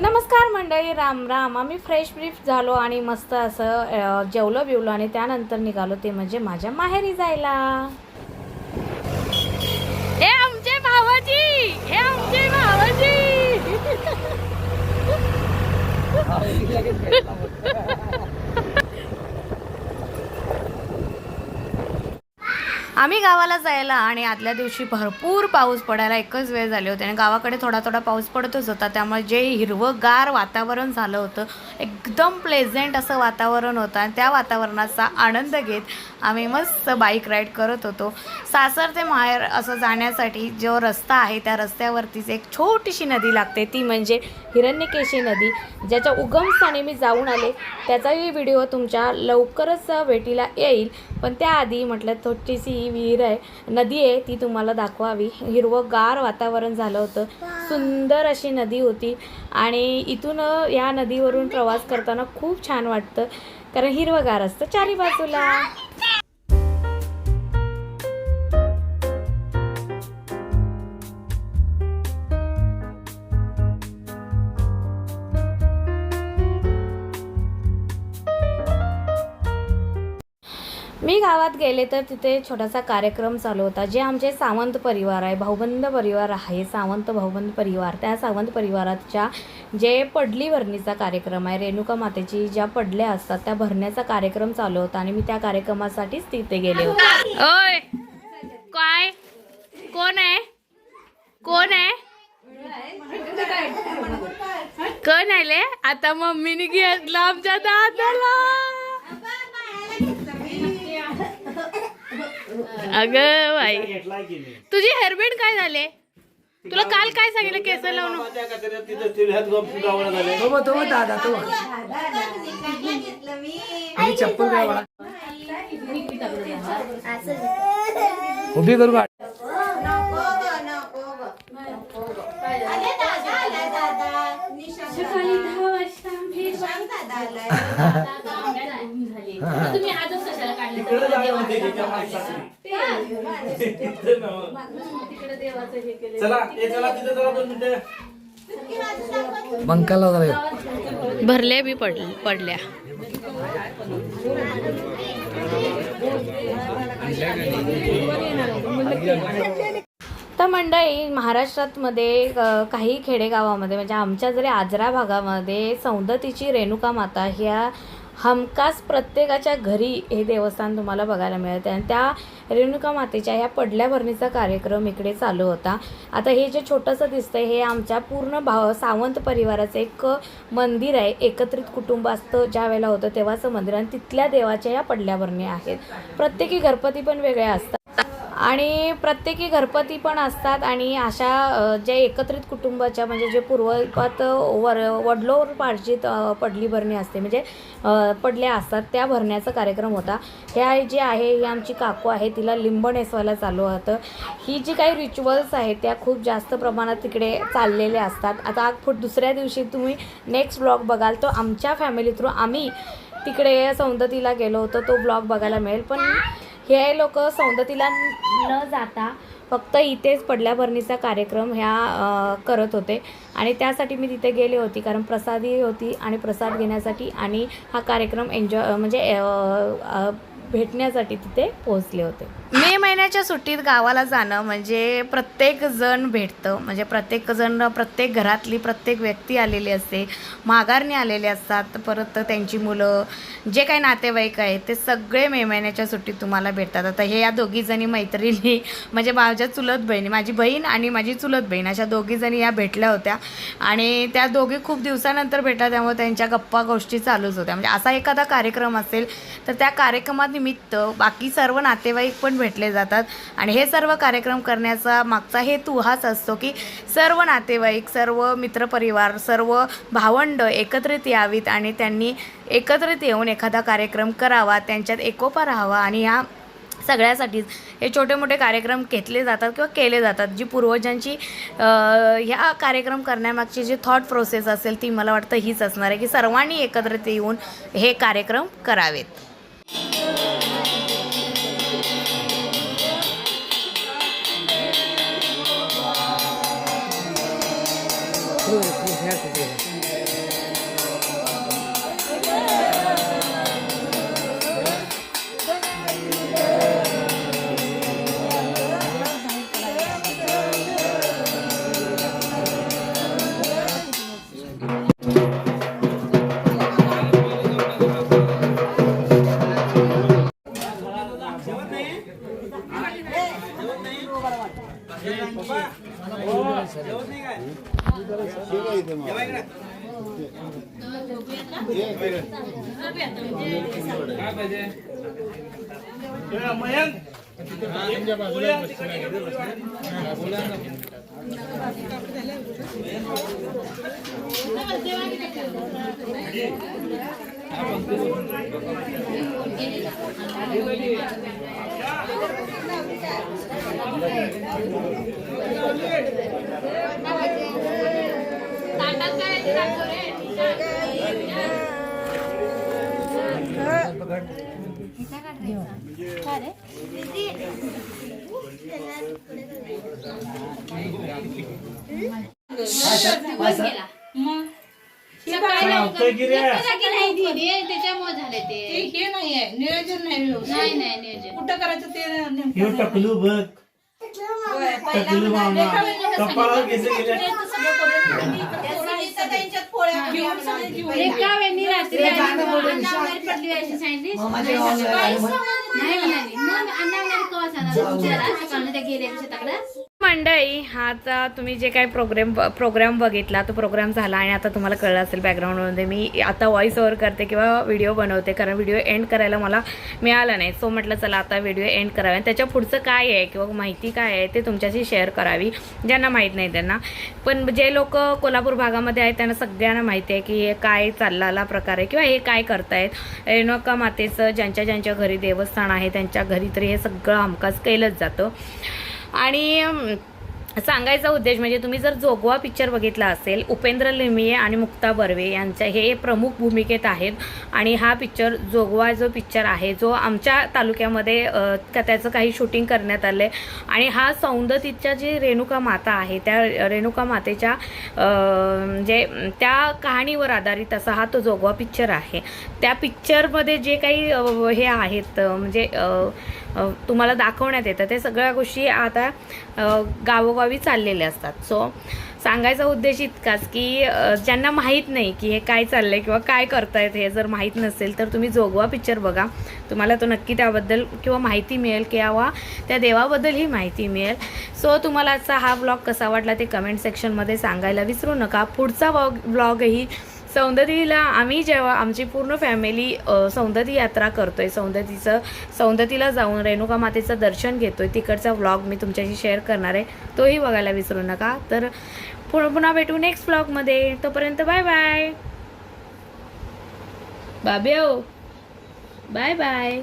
नमस्कार मंडळी राम राम. आम्ही फ्रेश ब्रीफ झालो आणि मस्त असं जेवलो बिवलो आणि त्यानंतर निघालो ते म्हणजे माझ्या माहेरी जायला. हे आमचे भावाजी! हे आमचे भावाजी! आम्ही गावाला जायला आणि आदल्या दिवशी भरपूर पाऊस पडायला एकच वेळ झाले होते. आणि गावाकडे थोडा थोडा पाऊस पडतच होता. त्यामुळे जे हिरवंगार वातावरण झालं होतं एकदम प्लेझेंट असं वातावरण होतं. आणि त्या वातावरणाचा आनंद घेत आम्ही मस्त बाईक राईड करत होतो. सासर ते माहेर असं जाण्यासाठी जो रस्ता आहे त्या रस्त्यावरतीच एक छोटीशी नदी लागते. ती म्हणजे हिरण्यकेशी नदी. ज्याच्या उगमस्थानी मी जाऊन आले. त्याचाही व्हिडिओ तुमच्या लवकरच भेटीला येईल. पण त्याआधी म्हटलं छोटीशी ही विहीर आहे. नदी आहे ती तुम्हाला दाखवावी. हिरवंगार वातावरण झालं होतं. सुंदर अशी नदी होती. आणि इथून या नदीवरून प्रवास करताना खूप छान वाटतं. कारण हिरवंगार असतं. चारी बाजूला. मी गावात गेले तर तिथे छोटासा कार्यक्रम चालू होता जे आमचे सावंत परिवार आहे भाऊबंद परिवार आहे सावंत भाऊबंद परिवार. त्या सावंत परिवाराच्या जे पडली भरणीचा कार्यक्रम आहे रेणुका मातेची ज्या पडल्या असतात त्या भरण्याचा कार्यक्रम चालू होता आणि मी त्या कार्यक्रमासाठीच तिथे गेले होते. ओय काय? कोण आहे? कोण आहे? कोण आले आता मम्मीने घेतला आमच्या दादाला. अगं बाई घेतलाय की नाही तुझी हेअरबँड काय झाले तुला काल काय सांगितलं केस लावून माझ्या कचऱ्यात तिथं ते ह्यात गप गावडा झाले तो बघ, तो बघ दादा तो बघ. आणि चप्पल काय उभी करू का तुम्ही आजच कशाला काढले तिकडे जायला होते की त्या माणसाकडे. तिथं नव्हं. चला ए चला तिथं चला दोन मिनिटं. बंकाला जरा भरल्या बी पड पडल्या. तर मंडळी महाराष्ट्रातमध्ये काही खेडेगावामध्ये म्हणजे आमच्या जरी आजरा भागामध्ये सौंदतीची रेणुका माता ह्या हमखास प्रत्येकाच्या घरी हे देवस्थान तुम्हाला बघायला मिळतं. आणि त्या रेणुका मातेच्या ह्या पडल्या भरणीचा कार्यक्रम इकडे चालू होता. आता हे जे छोटंसं दिसतंय हे आमच्या पूर्ण भाव सावंत परिवाराचं एक मंदिर आहे. एकत्रित कुटुंब असतं ज्या वेळेला होतं तेव्हाचं मंदिर. आणि तिथल्या देवाच्या या पडल्या भरणी आहेत. प्रत्येकी गणपती पण वेगळ्या असतात. आणि प्रत्येकी घरपती पण असतात आणि अशा जे ज्या एकत्रित कुटुंबाच्या म्हणजे जे पूर्वपात वर वडलोर पार्जित पडली भरणी असते म्हणजे पडल्या असतात त्या भरण्याचा कार्यक्रम होता. ह्या जे आहे ही आमची काकू आहे तिला लिंब नेसवायला चालू होतं. ही जी काही रिच्युअल्स आहेत त्या खूप जास्त प्रमाणात तिकडे चाललेल्या असतात. आता फुट दुसऱ्या दिवशी तुम्ही नेक्स्ट ब्लॉग बघाल तो आमच्या फॅमिली थ्रू आम्ही तिकडे सौंदतीला गेलो होतो तो ब्लॉग बघायला मिळेल. पण हे लोक सौंदतीला न जाता फक्त इथेच पडल्या भरणीचा कार्यक्रम ह्या करत होते. आणि त्यासाठी मी तिथे गेले होती कारण प्रसादी होती आणि प्रसाद घेण्यासाठी आणि हा कार्यक्रम एन्जॉय म्हणजे भेटण्यासाठी तिथे पोहोचले होते. मे महिन्याच्या सुट्टीत गावाला जाणं म्हणजे प्रत्येक जण भेटतं. म्हणजे प्रत्येक जण प्रत्येक घरातली प्रत्येक व्यक्ती आलेली असते. माघारणी आलेले असतात. परत त्यांची मुलं जे काही नातेवाईक आहेत ते सगळे मे महिन्याच्या सुट्टीत तुम्हाला भेटतात. आता हे या दोघीजणी मैत्रिणी म्हणजे माझ्या चुलत बहिणी माझी बहीण आणि माझी चुलत बहीण अशा दोघीजणी या भेटल्या होत्या. आणि त्या दोघी खूप दिवसानंतर भेटल्या त्यामुळे त्यांच्या गप्पा गोष्टी चालूच होत्या. म्हणजे असा एखादा कार्यक्रम असेल तर त्या कार्यक्रमानिमित्त बाकी सर्व नातेवाईक पण भेटले जातात. आणि हे सर्व कार्यक्रम करण्याचा मागचा हेतू हाच असतो की सर्व नातेवाईक सर्व मित्रपरिवार सर्व भावंड एकत्रित यावीत आणि त्यांनी एकत्रित येऊन एखादा कार्यक्रम करावा त्यांच्यात एकोपा राहावा आणि ह्या सगळ्यासाठीच हे छोटे मोठे कार्यक्रम घेतले जातात किंवा केले जातात. जी पूर्वजांची ह्या कार्यक्रम करण्यामागची जी थॉट प्रोसेस असेल ती मला वाटतं हीच असणार आहे की सर्वांनी एकत्रित येऊन हे कार्यक्रम करावेत. 이런걸그냥해 야? पाहिजे हे त्याच्यामुळे झाले ते हे नाहीये नियोजन नाही व्यवस्थित. नाही नाही नियोजन कुठं करायचं ते नेमकं हे टकलू बघ टकलू मामा कपाळावर केस गेले त्यांच्यात पोळ्या घेऊन सगळे घेऊन एका वेळी रात्री अन्नावरी पडली अशी सांगितली. नाही म्हणाली मग अन्नावरी कवा सांगणार विचारा सकाळी त्या गेल्या शेताकडे मंडळी हा आता तुम्ही जे काय प्रोग्राम प्रोग्राम बघितला तो प्रोग्राम झाला आणि आता तुम्हाला कळलं असेल बॅकग्राऊंडमध्ये मी आता व्हॉइस ओव्हर करते किंवा व्हिडिओ बनवते कारण व्हिडिओ एंड करायला मला मिळाला नाही. सो म्हटलं चला आता व्हिडिओ एंड करावे. आणि त्याच्या पुढचं काय आहे किंवा माहिती काय आहे ते तुमच्याशी शेअर करावी ज्यांना माहीत नाही त्यांना. पण जे लोक कोल्हापूर भागामध्ये आहेत त्यांना सगळ्यांना माहिती आहे की हे काय चाललाला प्रकार आहे किंवा हे काय करतायत. रेणुका मातेचं ज्यांच्या ज्यांच्या घरी देवस्थान आहे त्यांच्या घरी तरी हे सगळं हमखास केलंच जातं. आणि सांगायचा उद्देश म्हणजे तुम्ही जर जोगवा पिक्चर बघितला असेल उपेंद्र लिमिये आणि मुक्ता बर्वे यांच्या हे प्रमुख भूमिकेत आहेत. आणि हा पिक्चर जोगवा जो पिक्चर आहे जो आमच्या तालुक्यामध्ये का त्याचं काही शूटिंग करण्यात आलं आहे आणि हा सौंदतीच्या जी रेणुका माता आहे त्या रेणुका मातेच्या जे म्हणजे त्या कहाणीवर आधारित असा हा तो जोगवा पिक्चर आहे. त्या पिक्चरमध्ये जे काही हे आहेत म्हणजे तुम्हाला दाखवण्यात येतं. ते सगळ्या गोष्टी आता गावोगावी चाललेल्या असतात. सो सांगायचा उद्देश इतकाच की ज्यांना माहीत नाही की हे काय चाललं आहे किंवा काय करतायत हे जर माहीत नसेल तर तुम्ही जोगवा पिक्चर बघा. तुम्हाला तो नक्की त्याबद्दल किंवा माहिती मिळेल किंवा त्या देवाबद्दलही माहिती मिळेल. सो तुम्हाला आजचा हा ब्लॉग कसा वाटला ते कमेंट सेक्शनमध्ये सांगायला विसरू नका. पुढचा ब्लॉग ब्लॉगही सौंदतीला आम्ही जेव्हा आमची पूर्ण फॅमिली सौंदती यात्रा करतो आहे सौंदतीचं सौंदतीला जाऊन रेणुका मातेचं दर्शन घेतो आहे तिकडचा व्लॉग मी तुमच्याशी शेअर करणार आहे. तोही बघायला विसरू नका. तर पुन्हा पुन्हा भेटू नेक्स्ट ब्लॉगमध्ये तोपर्यंत bye bye babe bye bye